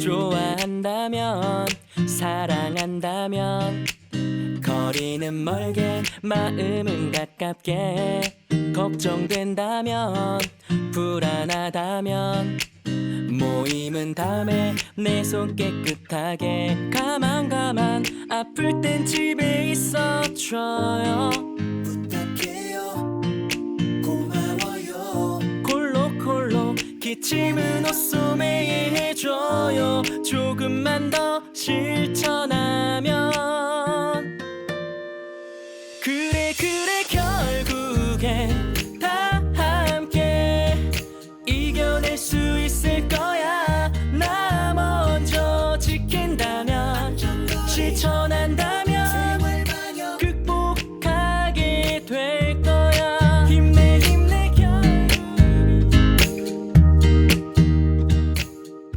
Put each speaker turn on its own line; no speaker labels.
좋아한다면 사랑한다면 거리는 멀게 마음은 가깝게 걱정된다면 불안하다면 모임은 다음에 내 손 깨끗하게 가만 가만 아플 땐 집에 있어줘요.
부탁해요. 고마워요.
콜록콜록 기침은 옷소 조금만 더 실천하면. 그래 그래